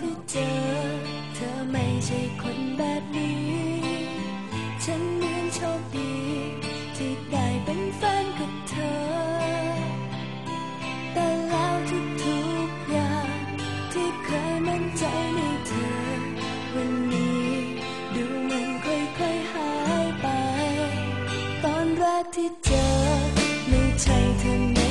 ที่เจอ เธอไม่ใช่คนแบบนี้ ฉันเหมือนโชคดี ที่ได้เป็นแฟนกับเธอ แต่แล้วทุกทุกอย่าง ที่เคยมั่นใจในเธอ วันนี้ดูเหมือนค่อยๆหายไป ตอนแรกที่เจอ ไม่ใช่เธอ